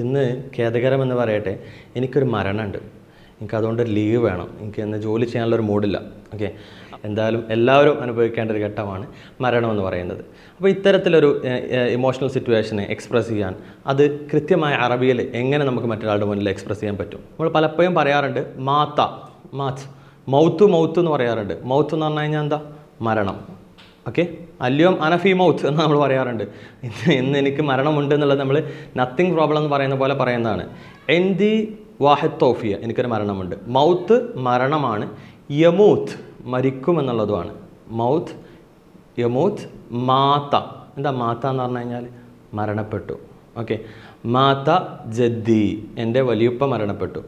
ഇന്ന് ഖേദകരമെന്ന് പറയട്ടെ എനിക്കൊരു മരണമുണ്ട്. എനിക്ക് അതുകൊണ്ട് ലീവ് വേണം. എനിക്ക് ഇന്ന് ജോലി ചെയ്യാനുള്ള ഒരു മൂഡില്ല. ഓക്കെ എന്തായാലും എല്ലാവരും അനുഭവിക്കേണ്ട ഒരു ഘട്ടമാണ് മരണം എന്ന് പറയുന്നത്. അപ്പോൾ ഇത്തരത്തിലൊരു ഇമോഷണൽ സിറ്റുവേഷനെ എക്സ്പ്രസ് ചെയ്യാൻ അത് കൃത്യമായ അറബിയിൽ എങ്ങനെ നമുക്ക് മറ്റൊരാളുടെ മുന്നിൽ എക്സ്പ്രസ് ചെയ്യാൻ പറ്റും? നമ്മൾ പലപ്പോഴും പറയാറുണ്ട് മാത്ത മാത്ത് മൗത്ത് മൗത്ത് എന്ന് പറയാറുണ്ട്. മൗത്ത് എന്ന് പറഞ്ഞു കഴിഞ്ഞാൽ എന്താ? മരണം. ഓക്കെ അല്യോം അനഫി മൗത്ത് എന്ന് നമ്മൾ പറയാറുണ്ട്. ഇന്ന് ഇന്ന് എനിക്ക് മരണമുണ്ട് എന്നുള്ളത് നമ്മൾ നത്തിങ് പ്രോബ്ലം എന്ന് പറയുന്ന പോലെ പറയുന്നതാണ്. എന്തി വാഹിദ് തോഫിയ എനിക്കൊരു മരണമുണ്ട്. മൗത്ത് മരണമാണ് യമൂത്ത് മരിക്കും എന്നുള്ളതുമാണ്. മൗത്ത് യമൂത്ത് മാത്ത. എന്താ മാത്ത എന്ന് പറഞ്ഞു കഴിഞ്ഞാൽ മരണപ്പെട്ടു. ഓക്കെ മാത്ത ജദ്ദി എന്റെ വലിയപ്പ മരണപ്പെട്ടു.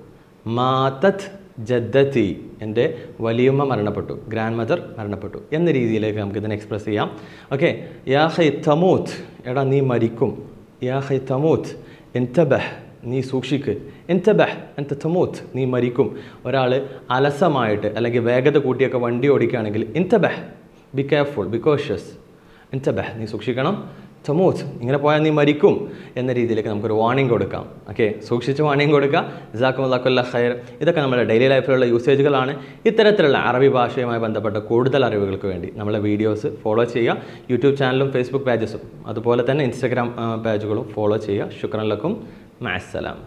മാതത് ജദ്ദത്തി എന്റെ വലിയമ്മ മരണപ്പെട്ടു ഗ്രാൻഡ് മദർ മരണപ്പെട്ടു എന്ന രീതിയിലേക്ക് നമുക്ക് ഇതിനെ എക്സ്പ്രസ് ചെയ്യാം. ഓക്കെ യാ ഹൈ തമൂത്ത് എടാ നീ മരിക്കും. യാ ഹൈ തമൂത്ത് എൻതബഹ് നീ സൂക്ഷിക്ക്. എൻതബഹ് എൻത തമൂത്ത് നീ മരിക്കും. ഒരാൾ അലസമായിട്ട് അല്ലെങ്കിൽ വേഗത കൂട്ടിയൊക്കെ വണ്ടി ഓടിക്കുകയാണെങ്കിൽ എൻതബഹ് ബി കെയർഫുൾ ബി കോഷ്യസ് എൻതബഹ് നീ സൂക്ഷിക്കണം. തമൂത്ത്. ഇങ്ങനെ പോയാൽ നീ മരിക്കും എന്ന രീതിയിലേക്ക് നമുക്കൊരു വാണിംഗ് കൊടുക്കാം. ഓക്കെ സൂക്ഷിച്ച് വാണിംഗ് കൊടുക്കുക. ജസാക്കുമുല്ലാക്കുല്ല ഖൈർ. ഇതൊക്കെ നമ്മുടെ ഡെയിലി ലൈഫിലുള്ള യൂസേജുകളാണ് ഇത്തരത്തിലുള്ള അറബി ഭാഷയുമായി ബന്ധപ്പെട്ട കൂടുതൽ അറിവുകൾക്ക് വേണ്ടി നമ്മളെ വീഡിയോസ് ഫോളോ ചെയ്യുക. യൂട്യൂബ് ചാനലും ഫേസ്ബുക്ക് പേജസും അതുപോലെ തന്നെ ഇൻസ്റ്റഗ്രാം പേജുകളും ഫോളോ ചെയ്യുക. ശുക്രൻ ലക്കും. മാസലാം